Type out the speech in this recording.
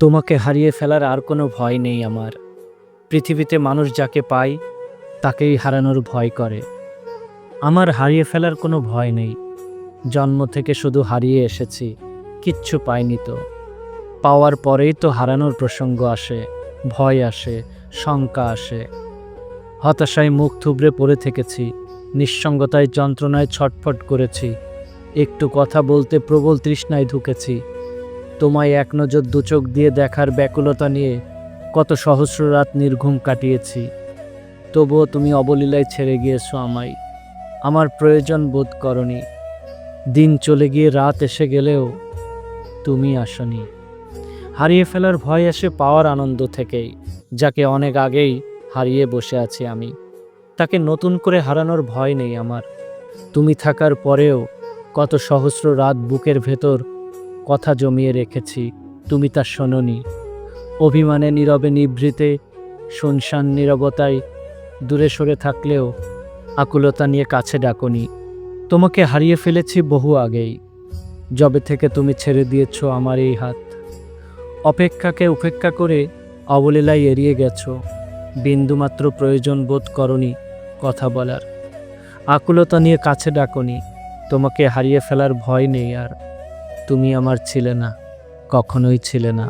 তোমাকে হারিয়ে ফেলার আর কোনো ভয় নেই আমার। পৃথিবীতে মানুষ যাকে পায়, তাকেই হারানোর ভয় করে। আমার হারিয়ে ফেলার কোনো ভয় নেই। জন্ম থেকে শুধু হারিয়ে এসেছি, কিচ্ছু পাইনি তো। পাওয়ার পরেই তো হারানোর প্রসঙ্গ আসে, ভয় আসে, শঙ্কা আসে। হতাশায় মুখ থুবড়ে পড়ে থেকেছি, নিঃসঙ্গতায় যন্ত্রণায় ছটফট করেছি। একটু কথা বলতে প্রবল তৃষ্ণায় ঢুকেছি। তোমায় এক নজর দুচোখ দিয়ে দেখার ব্যাকুলতা নিয়ে কত সহস্র রাত নির্ঘুম কাটিয়েছি। তবুও তুমি অবলীলায় ছেড়ে গিয়েছো আমায়। আমার প্রয়োজন বোধ করনি। দিন চলে গিয়ে রাত এসে গেলেও তুমি আসনি। হারিয়ে ফেলার ভয় আসে পাওয়ার আনন্দ থেকেই, যাকে অনেক আগেই হারিয়ে বসে আছি আমি। তাকে নতুন করে হারানোর ভয় নেই আমার। তুমি থাকার পরেও কত সহস্র রাত বুকের ভেতর কথা জমিয়ে রেখেছি, তুমি তা শোনোনি। অভিমানে নীরবে নিভৃতে, শুনশান নীরবতায় দূরে সরে থাকলেও আকুলতা নিয়ে কাছে ডাকনি। তোমাকে হারিয়ে ফেলেছি বহু আগেই, যবে থেকে তুমি ছেড়ে দিয়েছ আমার এই হাত। অপেক্ষাকে উপেক্ষা করে অবলীলায় এড়িয়ে গেছো, বিন্দুমাত্র প্রয়োজন বোধ করনি কথা বলার। আকুলতা নিয়ে কাছে ডাকনি, তোমাকে হারিয়ে ফেলার ভয় নেই আর। তুমি আমার ছিলে না কখনোই ছিলে না।